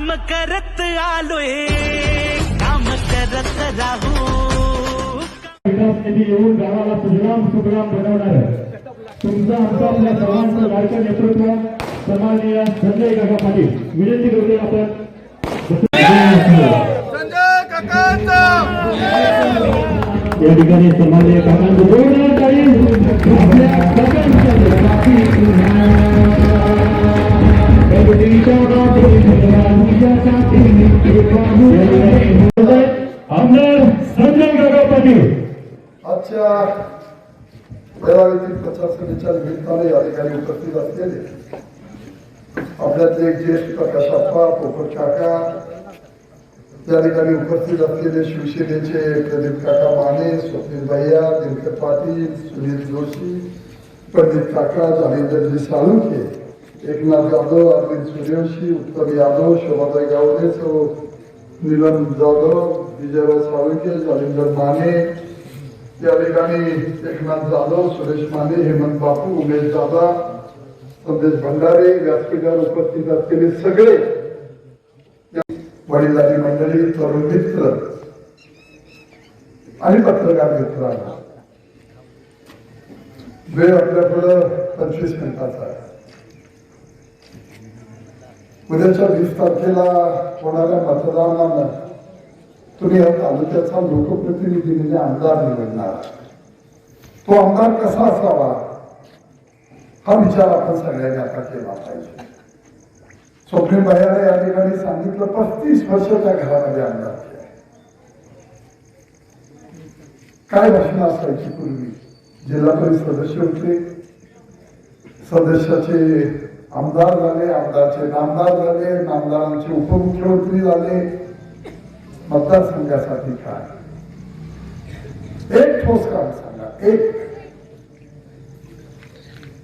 काम करत आलोय. काम करत राहू. निधी येऊन गावाला सुजलाम सुफलाम बनवणार तुमचा आमचा आपल्या सर्वांचं लाडकं नेतृत्व सन्माननीय संजय काका पाटील. विनंती करतोय आपण. या ठिकाणी सन्माननीय काकांचं जोरदार ताळी आमदार संजय काका पाटील आजच्या मेळाव्यातील प्रचार सभेच्या निमित्ताने या ठिकाणी उपस्थित असलेले आपल्यातले एक ज्येष्ठ प्रकाश अप्पा पोपट काका त्या ठिकाणी उपस्थित असलेले शिवसेनेचे प्रदीप काका माने स्वप्नील भैया दिनकर पाटील सुनील जोशी पंडित काका जानेंद्रजी साळुंखे एकनाथ जाधव अरविंद सूर्यवंशी उत्तम यादव शोभाताई गावडे सौ नीलम जाधव विजयराव साळुंखे जालिंदर माने या ठिकाणी एकनाथ जाधव सुरेश माने हेमंत बापू उमेश दादा संदेश भंडारे व्यासपीठावर उपस्थित असलेले सगळे वडिलांची मंडळी तरुण मित्र आणि पत्रकार मित्रांना वेळ आपल्या पुढं पंचवीस मिनिटाचा आहे उद्याच्या वीस तारखेला होणाऱ्या मतदानानं तुम्ही या तालुक्याचा लोकप्रतिनिधी म्हणजे आमदार निवडणार. तो आमदार कसा असावा? हा विचार आपण सगळ्यांनी आता केला पाहिजे. स्वप्नील भैयाने या ठिकाणी सांगितलं पस्तीस वर्ष त्या घरामध्ये आमदार काय भाषण असायची पूर्वी? जिल्हा परिषद सदस्य होते. सदस्याचे आमदार झाले आमदारचे नामदार झाले नामदारांचे उपमुख्यमंत्री झाले. मतदारसंघासाठी काय? एक ठोस काम सांगा एक.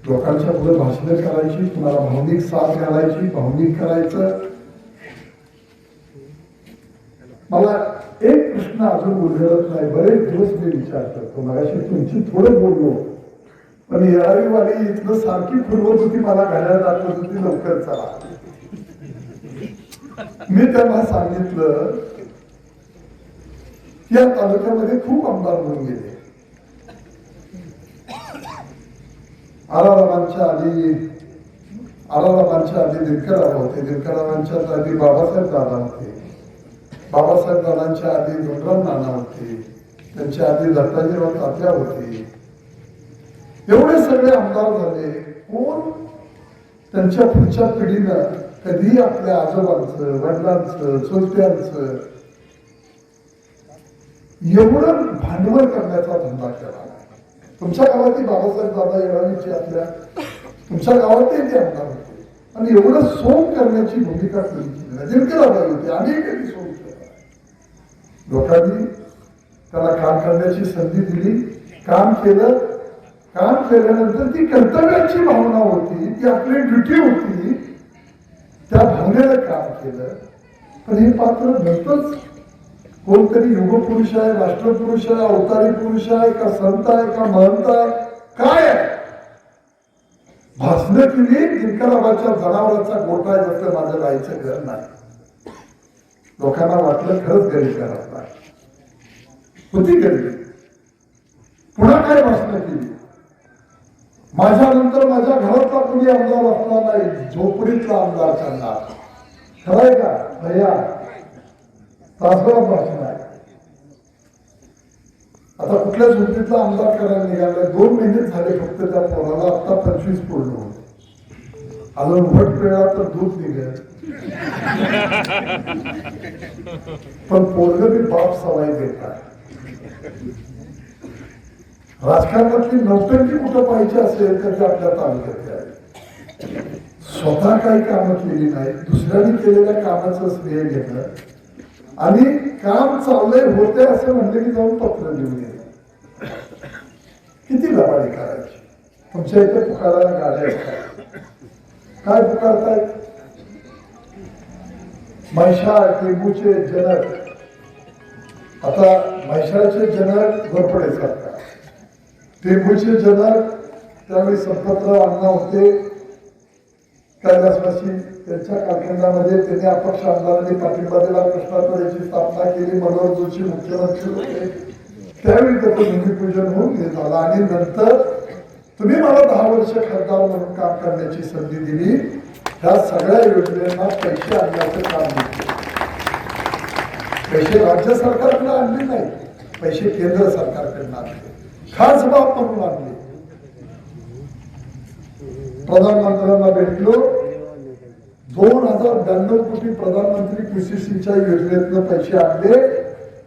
लोकांच्या पुढे भाषण करायची तुम्हाला भावनिक साथ घालायची भावनिक करायचं. मला एक प्रश्न अजून उलगडत नाही बरेच दिवस मी विचार करतो मगाशी तुमची थोडं बोललो. पण यावी वाली इथलं सारखी फिरवत होती मला घड्याळ दाखवत होती लवकर चला. मी त्यांना सांगितलं या तालुक्यामध्ये खूप आमदार होऊन गेले. आरारामांच्या आधी आरारामांच्या आधी दिनकरराव होते. दिनकररावांच्या आधी बाबासाहेब दादा होते. बाबासाहेब दादांच्या आधी धोंडराव नाना होते. त्यांच्या आधी दत्ताजीराव तात्या होते. एवढे सगळे आमदार झाले कोण त्यांच्या पुढच्या पिढीनं कधी आपल्या आजोबांचं वडिलांचं चुलत्यांचं एवढं भांडवल करण्याचा धंदा केला. तुमच्या गावातही बाबासाहेब दादा येळावीची आपल्या तुमच्या गावातही ते आमदार होते. आणि एवढं सोंग करण्याची भूमिका त्यांनी केली. दिनकराबाई होते अनेकांनी सोंग केला. लोकांनी त्याला काम करण्याची संधी दिली काम केलं काम केल्यानंतर ती कर्तव्याची भावना होती ती आपली ड्युटी होती त्या भावनेला काम केलं. पण हे पात्र नव्हतंच. कोणतरी युगपुरुष आहे राष्ट्रपुरुष आहे अवतारी पुरुष आहे का संत आहे का महंत आहे काय भासणं तिने केली दिनकराबाच्या जनावराचा गोठा आहे जसं माझं राहायचं घर नाही. लोकांना वाटलं खरंच गरीब घरात होती गरीब. पुन्हा काय भाषण केली माझ्यानंतर माझ्या घरातला कोणी आमदार असणार नाही झोपडीतला आमदार करणार. खरंय का? भैया तासगावात भाषण आहे. आता कुठल्या झोपडीतला आमदार करायला निघालाय? दोन महिने झाले फक्त त्या पोराला आता पंचवीस पूर्ण होते अजून वट पिळा तर दूध निघेल. पण पोरग मी बाप सवाई देत आहे राजकारणातली नोकरी कुठं पाहिजे असेल तर ते आपल्या तालुक्यात आहे. स्वतः काही कामं केली नाही दुसऱ्यांनी केलेल्या कामाचं श्रेय घेणं आणि काम चाललंय होते असं म्हणलं की जाऊन पत्र लिहून येणं. किती लबाडी करायची? तुमच्या इथे पुकारायला गाड्या काय पुकारतायत म्हैसाळ टेंबूचे जनक. आता महिषाचे जनक घोरपडे चालतात टेंबूचे जनक त्यावेळी संपतराव अण्णा होते. कैलासवासी त्यांच्या कारखान्यामध्ये त्यांनी अपक्ष आमदारांनी पाठिंबा दिला कृष्णापुरेची स्थापना केली मनोहर जोशी मुख्यमंत्री होते. त्यावेळी त्याचं भूमिपूजन होऊन हे झालं. आणि नंतर तुम्ही मला दहा वर्ष खासदार म्हणून काम करण्याची संधी दिली. ह्या सगळ्या योजनेना पैसे आणण्याचं काम घेतलं पैसे राज्य सरकारकडे आणले नाही पैसे केंद्र सरकारकडनं आणले खास बाब म्हणून आणले. प्रधानमंत्र्यांना भेटलो. दोन हजार ब्याण्णव कोटी प्रधानमंत्री कृषी सिंचाई योजनेतनं पैसे आणले.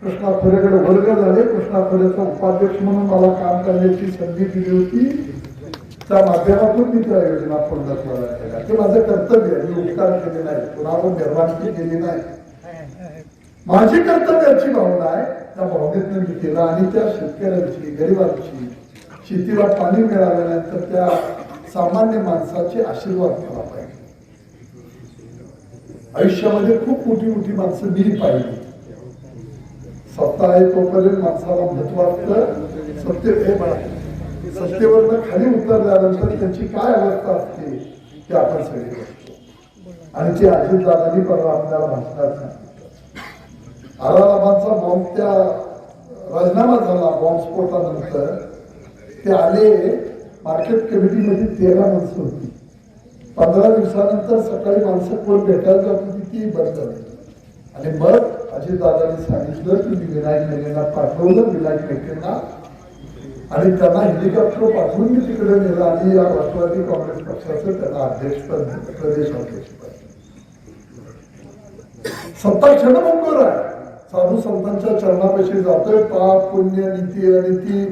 कृष्णा खोरेकडे वर्ग झाले. कृष्णा खोरेचा उपाध्यक्ष म्हणून मला काम करण्याची संधी दिली होती. त्या माध्यमातून मी त्या योजना पूर्णत्वाला केल्या ते माझं कर्तव्य आहे. मी उपकार केले नाही कुणावर निर्माण केली नाही माझी कर्तव्याची भावना आहे त्या भावनेतनं मी आणि त्या शेतकऱ्यांची गरिबांची शेतीला पाणी मिळाल्यानंतर त्या सामान्य माणसाचे आशीर्वाद केला पाहिजे. आयुष्यामध्ये खूप मोठी मोठी माणसं मी पाहिली. सत्ता आहे तोपर्यंत माणसाला महत्त्व असतं सत्य हे सत्तेवरनं खाली उतरल्यानंतर त्यांची काय अवस्था असते ते आपण सगळे बघतो. आणि ती अजित दादानी परवा आपल्याला भाषणात सांगितलं बॉम्ब त्या राजीनामा झाला बॉम्ब स्फोटानंतर. ते आले मार्केट कमिटीमध्ये तेरा माणसं होती. पंधरा दिवसानंतर सकाळी माणसं कोण भेटायला जात होती ती बंद झाली. आणि मग अजितदादांनी सांगितलं की मी विनायक मेलेंना पाठवलं विनायक मेलेंना आणि त्यांना हेलिकॉप्टर पाठवून मी तिकडे नेलं. आणि या राष्ट्रवादी काँग्रेस पक्षाचं त्यांना अध्यक्षपद प्रदेश अध्यक्षपद सत्ता क्षणभंगूर आहे. साधू संतांच्या चरणापाशी जातोय. पाप पुण्य नीती अनिती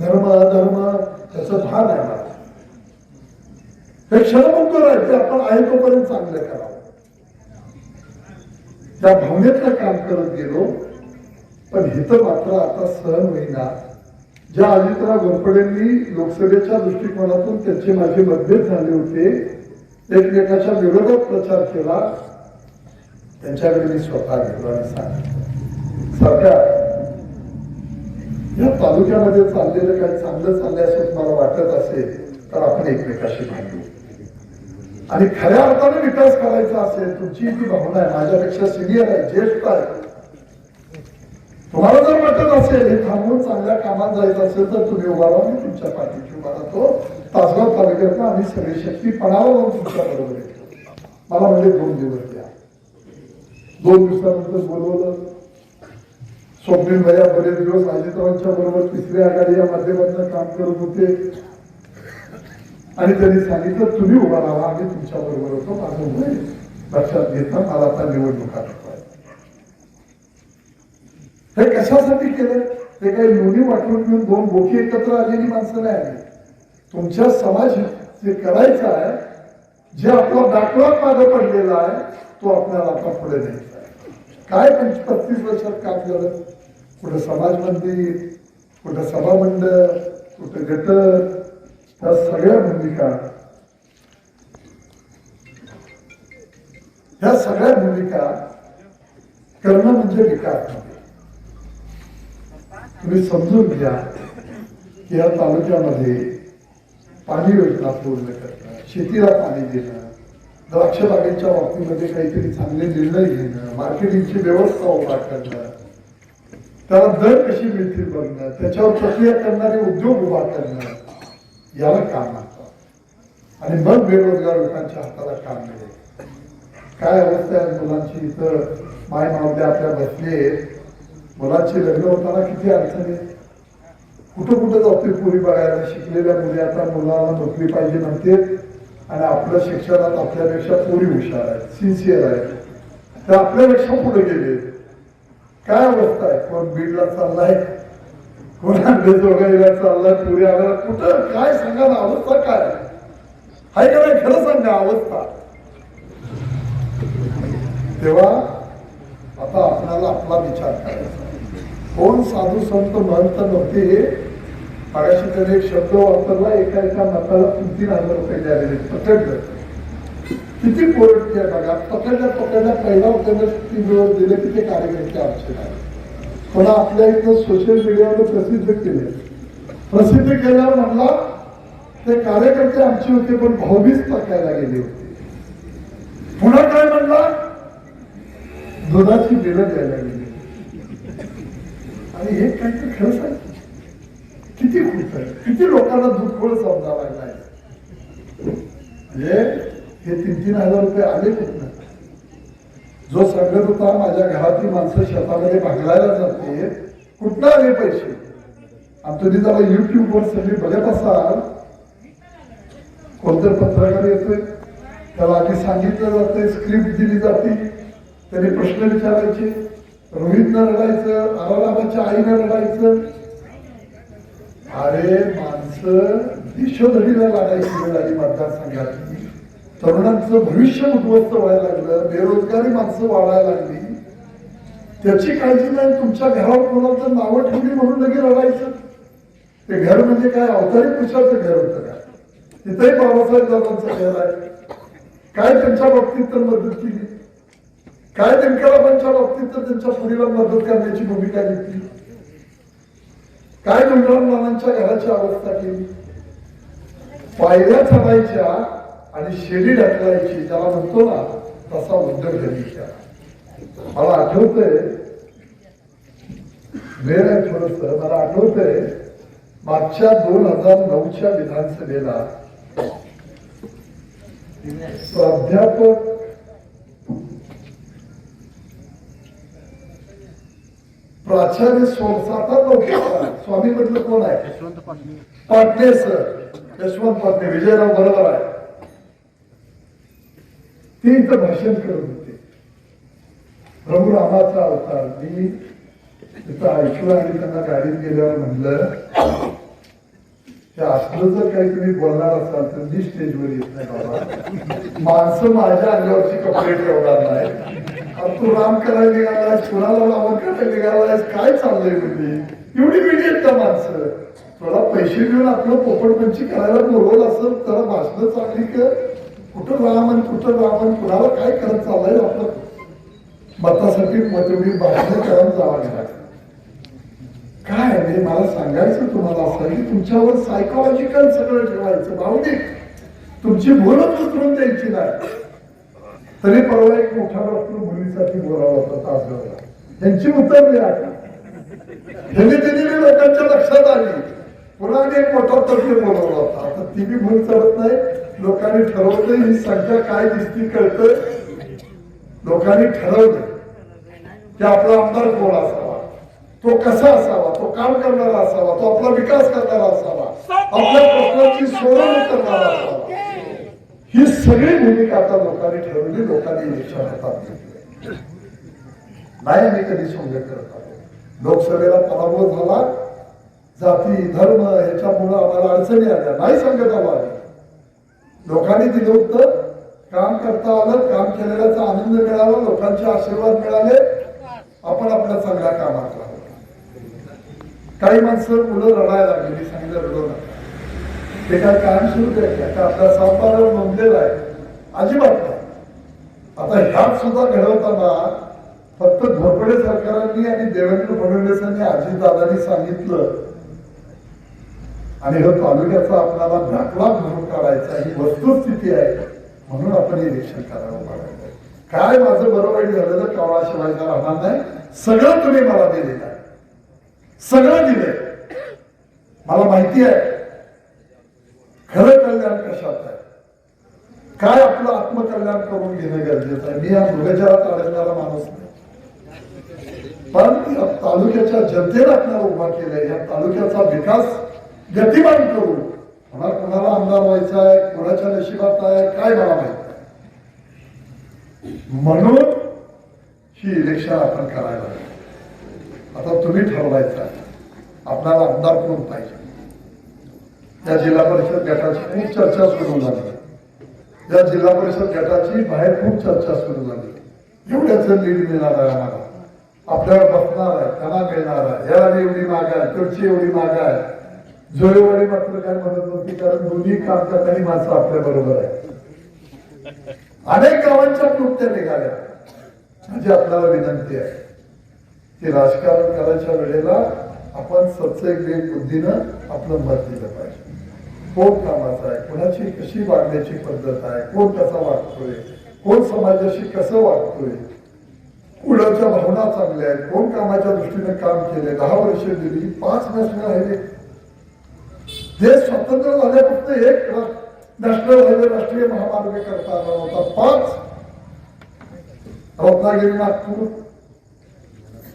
धर्म अधर्म त्याचं भान आहे मला हे क्षणभंगूर आहे ते आपण आहे तोपर्यंत चांगलं करावं. त्या भावनेतलं काम करत गेलो पण हिथं मात्र आता सहन होईना ज्या अजितराव घोरपडेंनी लोकसभेच्या दृष्टिकोनातून त्यांचे माझे मतभेद झाले होते एकमेकाच्या विरोधात प्रचार केला त्यांच्याकडे मी स्वतः गेलो आणि सांगितलं. सरकार या तालुक्यामध्ये चाललेलं काही चांगलं चाललंय असं तुम्हाला वाटत असेल तर आपण एकमेकाशी भांडू. आणि खऱ्या अर्थाने विकास करायचा असेल तुमची ती भावना आहे माझ्यापेक्षा सिनियर आहे ज्येष्ठ आहे तुम्हाला जर वाटत असेल हे थांबून चांगल्या कामात जायचं असेल तर तुम्ही उभा राहा मी तुमच्या पाठीशी उभा राहतो. तासगाव तालुक्यातनं आम्ही सगळी शक्ती पणावर तुमच्या बरोबर येतो. मला म्हणजे दोन दिवस द्या. दोन दिवसानंतर बोलवलं. स्वप्नील भैया बरेच दिवस अजितरावांच्या बरोबर तिसरी आघाडी या माध्यमातून काम करत होते. आणि त्यांनी सांगितलं तुम्ही उभा राहा आम्ही तुमच्या बरोबर होतो माझं वय लक्षात घेता मला आता निवडणुका हे कशासाठी केलं ते काही लोणी वाटून घेऊन दोन बोकी एकत्र आलेली माणसं नाही आली तुमच्या समाज जे करायचं आहे जे आपला बॅकलॉग मागे पडलेला आहे तो आपल्याला आता पुढे नाही. काय पंच पस्तीस वर्षात काम झालं? कुठं समाज मंदिर कुठं सभामंडळ कुठं गटर त्या सगळ्या भूमिका. ह्या सगळ्या भूमिका करणं म्हणजे विकास तुम्ही समजून घ्या की या तालुक्यामध्ये पाणी योजना पूर्ण करणं शेतीला पाणी देणं द्राक्ष बागेच्या बाबतीमध्ये काहीतरी चांगले निर्णय घेणं मार्केटिंगची व्यवस्था उभा करणं त्याला दर कशी मिळतील बघणं त्याच्यावर प्रक्रिया करणारे उद्योग उभा करणं याला काम लागतं आणि मग बेरोजगार लोकांच्या हाताला काम मिळेल. काय अवस्था आहे मुलांची? इथं माय मावते आपल्या बसले. मुलांची लग्न होताना किती अडचणी कुठं कुठं जाते पुरी बघायला? शिकलेल्या मुली आता मुलाला नोकरी पाहिजे म्हणते. आणि आपल्या शिक्षणात आपल्यापेक्षा पुरी हुशार आहेत सिन्सिअर आहेत. तर आपल्यापेक्षा पुढे गेले. काय अवस्था आहे? कोण बीडला चाललाय? कोण अंबेजोगाईला चाललाय? पुरी आला कुठं? काय सांगा ना अवस्था काय हाय का नाही? खरं सांगा अवस्था. तेव्हा आता आपल्याला आपला विचार करायचा कोण साधू संत म्हणत नव्हते मागाशी तर एक शब्द वापरला एका एका मताला तीन तीन हजार रुपये द्यालेले पकडलं. किती पोरट त्या बघा. पकडल्या पकडल्या पहिला त्यांना तीन दिवस दिले की ते कार्यकर्ते आमचे पण आपल्या इथं सोशल मीडियावर प्रसिद्ध केले. प्रसिद्ध केल्यावर म्हणला ते कार्यकर्ते आमचे होते पण भाऊबीज पकायला गेले होते. पुन्हा काय म्हणला दुधाची बिलं द्यायला गेली. आणि हे काय तर खरं किती होत किती लोकांना दूध खोळ समजा लागलाय? म्हणजे हे तीन तीन हजार रुपये आले ना जो सांगत होता माझ्या घरातली माणसं शेतामध्ये भागलायला जाते कुठनं आले पैसे? आणि तुम्ही जरा युट्यूबवर सगळी बघत असाल कोणतं पत्रकार येतोय त्याला आधी सांगितलं जातंय स्क्रिप्ट दिली जाते त्यांनी प्रश्न विचारायचे रोहितनं रडायचं आराबाच्या आईनं रडायचं अरे माणसं दिशोधडीला लागायची वेळ आली मतदारसंघातली तरुणांचं भविष्य उद्ध्वस्त व्हायला लागलं बेरोजगारी माणसं वाढायला लागली. त्याची काळजी नाही तुमच्या घरावर कोणाचं नावं ठेवली म्हणून लगेच रडायचं? ते घर म्हणजे काय? अवतारी पुरुषाचं घर होतं का? तिथंही बाबासाहेब दादांचं घर आहे. काय त्यांच्या बाबतीत तर मदत केली? काय व्यंकराबांच्या बाबतीत तर त्यांच्या पुरीला मदत करण्याची भूमिका घेतली? काय गंगाराम नानांच्या घराची अवस्था केली? पायऱ्या चढायच्या आणि शेडी ढकलायची ज्याला म्हणतो ना तसा उद्योग त्यांनी मला आठवतंय वेळ आहे थोडस मला आठवतंय मागच्या दोन हजार नऊच्या विधानसभेला प्राध्यापक प्राचार्य सोमसाता नव्हते स्वामी म्हटलं कोण आहे? पाटणे सर. यशवंत पाटणे विजयराव बरोबर आहे. ते इथं भाषण करत होते. प्रभू रामाचा अवतार. मी तिथं ऐकलं आणि त्यांना गाडीत गेल्यावर म्हणलं ते असलं जर काही तुम्ही बोलणार असाल तर मी स्टेजवर येत नाही बाबा. माणसं माझ्या अंगावरची कपडे ठेवणार नाही काम करायला निघालायस कुणाला लावण करायला निघालायस काय चाललंय म्हणजे? एवढी मिडी आहेत का माणसं. तुला पैसे मिळून आपलं पोपटपंची करायला बोलवलं असेल तर भाषणं चांगली कर. कुठं रामन कुठं रामन कुणाला काय करत चाललंय आपलं? मतासाठी मतेवढी भाषण करायला जावं लागणार काय म्हणजे मला सांगायचं तुम्हाला असं की तुमच्यावर सायकोलॉजिकल सगळं ठेवायचं. भावनिक. तुमची भूलच उतरून द्यायची नाही. तरी परवा एक मोठा डॉक्टर मुलीसाठी बोलावा होता तासगावला. त्यांची उतरली आता त्यांनी दिलेली लोकांच्या लक्षात आली. पुन्हा एक मोठा तज्ञ बोलवला होता. आता ती बी भूल चालत नाही. लोकांनी ठरवलं ही संख्या काय दिसती कळतं लोकांनी ठरवलं की आपला आमदार कोण असावा? तो कसा असावा? तो काम करणारा असावा? तो आपला विकास करणारा असावा? आपल्या प्रश्नाची सोडवणूक करणारा असावा? ही सगळी भूमिका आता लोकांनी ठरवली लोकांनी इलेक्शन हातात नाही मी कधी समजत करत आलो लोकसभेला पराभव झाला जाती धर्म ह्याच्यामुळं आम्हाला अडचणी आल्या. नाही सांगत आलो आम्ही लोकांनी दिलं होतं काम करता आलं काम केलेल्याचा आनंद मिळाला लोकांचे आशीर्वाद मिळाले. आपण आपल्या चांगल्या कामात राहू काही माणसं मुलं रडायला लागली मी सांगितलं रडू नका. ते काय कायम सुरू द्यायचं आता आपला सातबारावर नोंदलेला आहे. अजिबात नाही. आता ह्यात सुद्धा घडवताना फक्त घोरपडे सरकारांनी आणि देवेंद्र फडणवीसांनी अजितदादांनी सांगितलं. आणि हा तालुक्याचा आपल्याला दाखला भरून काढायचा ही वस्तुस्थिती आहे. म्हणून आपण हे इलेक्शन करावं पाहिजे. काय माझं बरोबर वाईट झालेलं कावळाशिवाय राहणार नाही? सगळं तुम्ही मला दिलेलं आहे. सगळं दिलंय. मला माहिती आहे. खरं कल्याण कशात आहे? काय आपलं आत्मकल्याण करून घेणं गरजेचं आहे? मी या मृगजरात अडकणारा माणूस नाही. पण या तालुक्याच्या जनतेला आपल्याला उभा केलंय या तालुक्याचा विकास गतिमान करू कोणा कोणाला आमदार व्हायचा आहे कोणाच्या नशिबात आहे काय मला माहीत म्हणून ही इलेक्शन आपण करायला आता तुम्ही ठरवायचं आहे. आपल्याला आमदार कोण पाहिजे? या जिल्हा परिषद गटाची खूप चर्चा सुरू झाली. या जिल्हा परिषद गटाची बाहेर खूप चर्चा सुरू झाली. एवढ्याच लीड मिळणार आहे आम्हाला. आपल्याला बसणार आहे त्यांना मिळणार आहे. याला एवढी माग आहे तुमची एवढी माग आहे. जोरेवाडी मात्र काय म्हणत नव्हती कारण दोन्ही काम करणारी माणसं आपल्या बरोबर आहे अनेक गावांच्या कृत्या निघाल्या. म्हणजे आपल्याला विनंती आहे की राजकारण करायच्या वेळेला आपण सचेक एक बुद्धीनं आपलं मत दिलं पाहिजे. कोण कामाचा आहे? कोणाची कशी वागण्याची पद्धत आहे? कोण कसा वागतोय? कोण समाजाशी कसं वागतोय? कुणाच्या भावना चांगल्या आहेत? कोण कामाच्या दृष्टीने काम केले दहा वर्ष दिली पाच नॅशनल हायवे. जे स्वतंत्र झाले फक्त एक नॅशनल हायवे राष्ट्रीय महामार्ग करता आला होता. पाच. रत्नागिरी नागपूर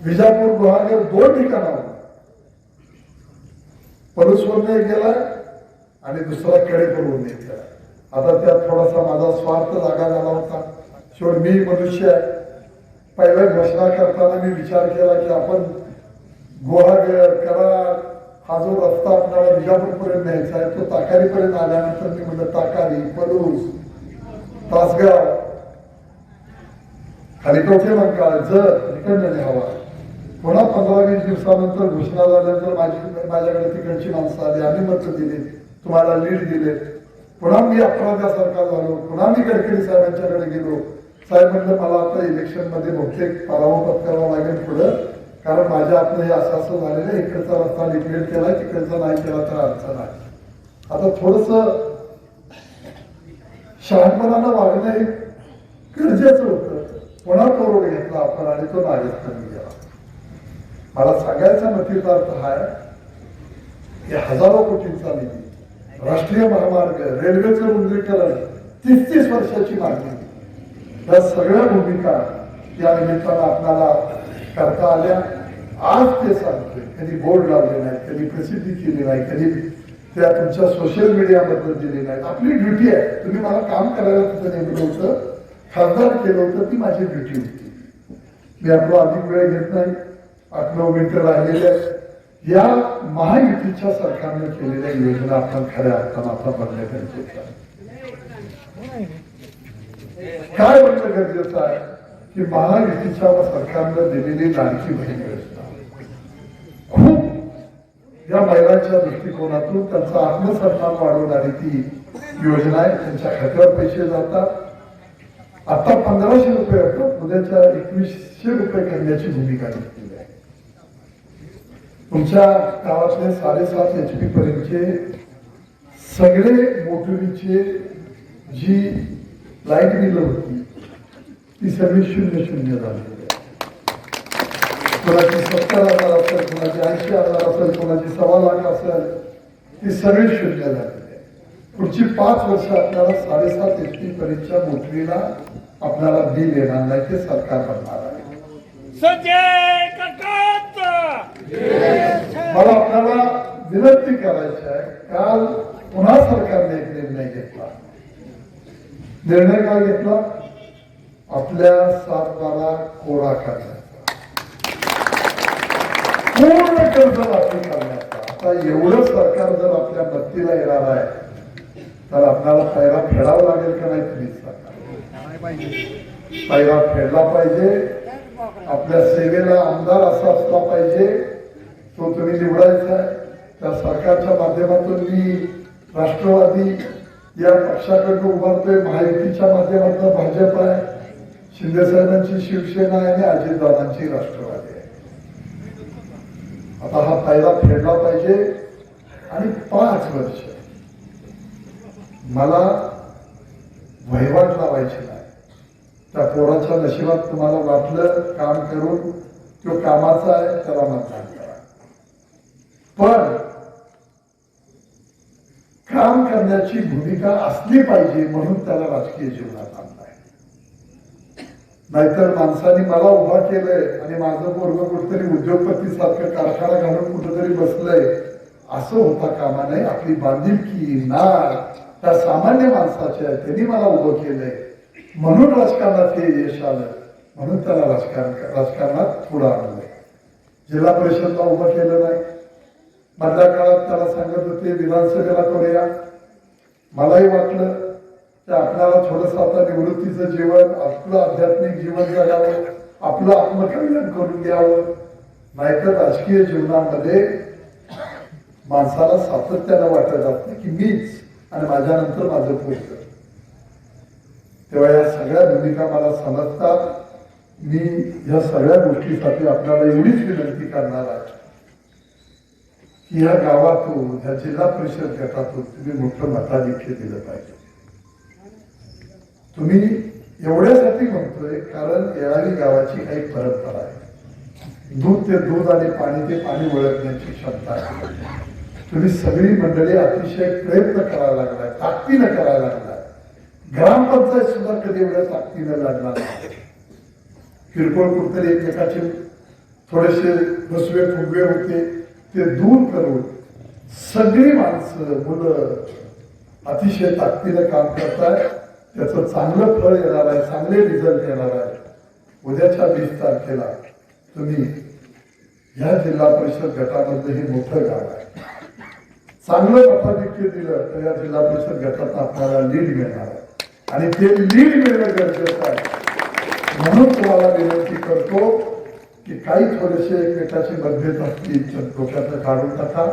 विजापूर गुहागर दोन ठिकाणावर. परस्वरने गेलाय गेला. आणि दुसरा कडेकरून करून गेला आता त्यात थोडासा माझा स्वार्थ जागा झाला होता. शेवट मी मनुष्य आहे. पहिल्या घोषणा करताना मी विचार केला की आपण गुहागर कराड हा जो रस्ता आपल्याला विजापूर पर्यंत न्यायचा आहे तो ताकारीपर्यंत आल्यानंतर मी म्हणलं ताकारी पलूस तासगाव खाली कवठे मंका जर इकडनं न्यावा पुन्हा पंधरा वीस दिवसानंतर घोषणा झाल्यानंतर माझी माझ्याकडे तिकडची माणसं आली. आम्ही मत दिली. तुम्हाला लीड दिले. पुन्हा मी अपराध्यासारखा झालो. पुन्हा मी गडकरी साहेबांच्याकडे गेलो. साहेब म्हणलं मला आता इलेक्शनमध्ये बहुतेक पराभव पत्करावा लागेल पुढं. कारण माझ्या आपलं हे असं असं झालेलं आहे. इकडचा रस्ता डिक्लेअर केला तिकडचा नाही केला तर अडचण आहे आता थोडस शहाणपणानं वागणं हे गरजेचं होतं. पुन्हा तो रोड घेतला आपण आणि तो नागरिकांनी गेला मला सांगायचा मतीचा अर्थ हा आहे की हजारो कोटींचा निधी राष्ट्रीय महामार्ग रेल्वेचं रुंदीकरण तीस तीस वर्षाची मागणी. या सगळ्या भूमिका या निमित्तानं आपल्याला करता आल्या. आज ते सांगतोय. कधी बोर्ड लावले नाही कधी प्रसिद्धी केली नाही कधी त्या तुमच्या सोशल मीडियाबद्दल दिली नाही आपली ड्युटी आहे. तुम्ही मला काम करायला तिथं नेमलं होतं खासदार केलं होतं ती माझी ड्युटी होती. मी आपला अधिक वेळ घेत नाही. आठ नऊ मिनिटं राहिलेले आहेत. या महायुतीच्या सरकारने केलेल्या योजना आपण खऱ्या अर्थानं आता बघण्या गरजेचं काय म्हणणं गरजेचं आहे? की महायुतीच्या व सरकारनं दिलेली लाडकी बहीण योजना. खूप या महिलांच्या दृष्टिकोनातून त्यांचा आत्मसन्मान वाढवणारी ती योजना आहे. त्यांच्या खात्यावर पैसे जातात. आता पंधराशे रुपये येतात उद्याच्या एकवीसशे रुपये करण्याची भूमिका घेतली तुमच्या गावातले साडेसात एच पी पर्यंतचे सगळे मोटरीचे जी लाइट बिल होती ती सगळी शून्य शून्य झाली. कोणाची सत्तर हजार असेल कोणाची ऐंशी हजार असेल कोणाची सव्वा लाख असेल ती सगळी शून्य झाली. पुढची पाच वर्ष आपल्याला साडेसात एच पी पर्यंतच्या मोटरीला आपल्याला बिल येणार नाही ते सरकार बनणार आहे. मला आपल्याला विनंती करायची आहे काल पुन्हा सरकारने एक निर्णय घेतला. निर्णय काय घेतला? आपल्या सातबारा कोरा करण्याचा पूर्ण कर्ज माफी करण्याचा. आता एवढं सरकार जर आपल्या मत्तीला येणार आहे तर आपल्याला पहिला फेडावा लागेल का नाही तुम्ही सरकार पैरा फेडला पाहिजे. आपल्या सेवेला आमदार असा असला पाहिजे. तो तुम्ही निवडायचा आहे. त्या सरकारच्या माध्यमातून मी राष्ट्रवादी या पक्षाकडनं उभारतोय. महायुतीच्या माध्यमातून भाजप आहे. शिंदे साहेबांची शिवसेना आहे आणि अजितदादांची राष्ट्रवादी आहे. आता हा कायदा फेडला पाहिजे. आणि पाच वर्ष मला वहिवाट लावायची नाही. त्या पोराच्या नशिबात तुम्हाला वाटलं काम करून तो कामाचा आहे त्याला मतदान पण काम करण्याची भूमिका असली पाहिजे म्हणून त्याला राजकीय जीवनात आणलाय. नाहीतर माणसाने मला उभा केलंय आणि माझं पोरग कुठेतरी उद्योगपती सारखं कारखाना घालून कुठेतरी बसलंय. असं होता कामा नये. आपली बांधिलकी नाळ त्या सामान्य माणसाची आहे त्यांनी मला उभं केलंय. म्हणून राजकारणात हे यश आलं. म्हणून त्याला राजकारण राजकारणात पुढं आणलंय. जिल्हा परिषदला उभं केलं नाही. मधल्या काळात त्याला सांगत होते विधानसभेला करूया. मलाही वाटलं की आपल्याला थोडस आता निवृत्तीचं जीवन आपलं आध्यात्मिक जीवन जगावं आपलं आत्मकल्याण करून घ्यावं. नाहीतर राजकीय जीवनामध्ये माणसाला सातत्यानं वाटत जात नाही की मीच आणि माझ्यानंतर माझं पुढचं तेव्हा या सगळ्या भूमिका मला समजतात. मी या सगळ्या गोष्टीसाठी आपल्याला एवढीच विनंती करणार आहे. या गावातून ह्या जिल्हा परिषद गटातून तुम्ही मोठं मताधिक्य दिलं पाहिजे. तुम्ही एवढ्यासाठी म्हणतोय कारण येणारी गावाची काही परंपरा आहे. दूध ते दूध आणि पाणी ते पाणी ओळखण्याची क्षमता आहे. तुम्ही सगळी मंडळी अतिशय प्रयत्न करायला लागलाय ताकदीनं करायला लागलाय. ग्रामपंचायत सुद्धा कधी एवढ्या ताकदीनं लागणार किरकोळ कुठतरी एकमेकाचे थोडेसे फसवे फुगवे होते. ते दूर करून सगळी माणसं मुलं अतिशय ताकदीनं काम करताय त्याचं चांगलं फळ येणार आहे चांगले रिझल्ट येणार आहे. उद्याच्या वीस तारखेला तुम्ही ह्या जिल्हा परिषद गटामधलं हे मोठं गाव आहे. चांगलं मताधिक्य दिलं तर या जिल्हा परिषद गटात आपल्याला लीड मिळणार आहे. आणि ते लीड मिळणं गरजेचं आहे. म्हणून तुम्हाला विनंती करतो की काही थोडेसे एकमेकाचे मतभेद असतील तर डोक्यात काढून टाका.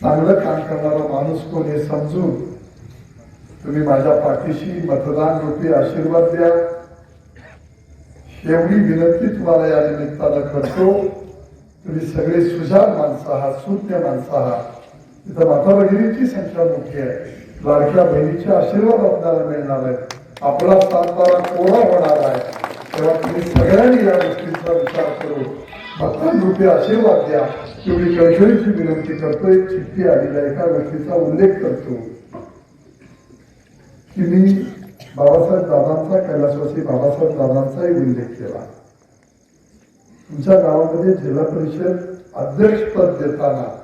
चांगलं काम करणारा माणूस कोण हे समजून तुम्ही माझ्या पाठीशी मतदान रूपी आशीर्वाद द्या. एवढी विनंती तुम्हाला या निमित्तानं करतो तुम्ही सगळे सुजाण माणसं आहात शून्य माणसं आहात. इथं माता भगिनींची संख्या मोठी आहे. लाडक्या बहिणीचे आशीर्वाद आपल्याला मिळणार आहे आपला सातबारा कोरा होणार आहे. तेव्हा तुम्ही सगळ्यांनी या गोष्टी करून रुपये आशीर्वाद द्या एवढी कळकळीची विनंती करतो एक चिठ्ठी आलेल्या एका गोष्टीचा उल्लेख करतो. की मी बाबासाहेब दादांचा कैलासवासी बाबासाहेब दादांचाही उल्लेख केला. तुमच्या गावामध्ये जिल्हा परिषद अध्यक्षपद देताना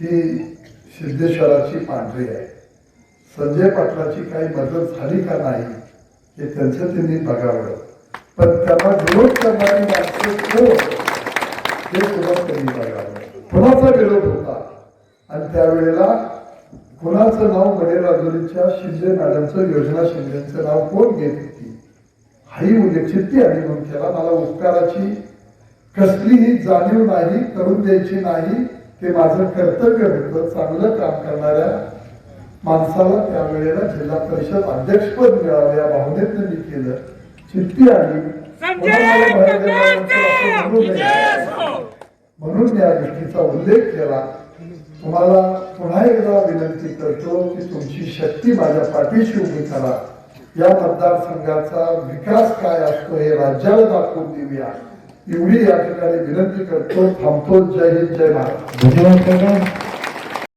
ही सिद्धेश्वराची पांढरी आहे. संजय पाटलाची काही मदत झाली का नाही हे त्यांचं त्यांनी बघावं. पण त्यांना विरोध करणारी माणसं कोण? हे सुद्धा त्यांनी बघावं कुणाचा विरोध होता? आणि त्यावेळेला कुणाचं नाव मडेराजुरीच्या शिंदे मॅडमचं योजना शिंदेचं नाव कोण घेत होती? हाही उल्लेख चित्ती आली म्हणून त्याला मला उपकाराची कसलीही जाणीव नाही करून द्यायची नाही. ते माझं कर्तव्य होतं. चांगलं काम करणाऱ्या माणसाला त्यावेळेला जिल्हा परिषद अध्यक्षपद मिळालं. या भावनेतनं मी केलं. आली म्हणून या गोष्टीचा उल्लेख केला. तुम्हाला पुन्हा एकदा विनंती करतो की तुमची शक्ती माझ्या पाठीशी उभी करा. या मतदारसंघाचा विकास काय असतो हे राज्याला दाखवून देऊया. एवढी या ठिकाणी विनंती करतो. थांबतो. जय हिंद जय महाराज धन्यवाद काका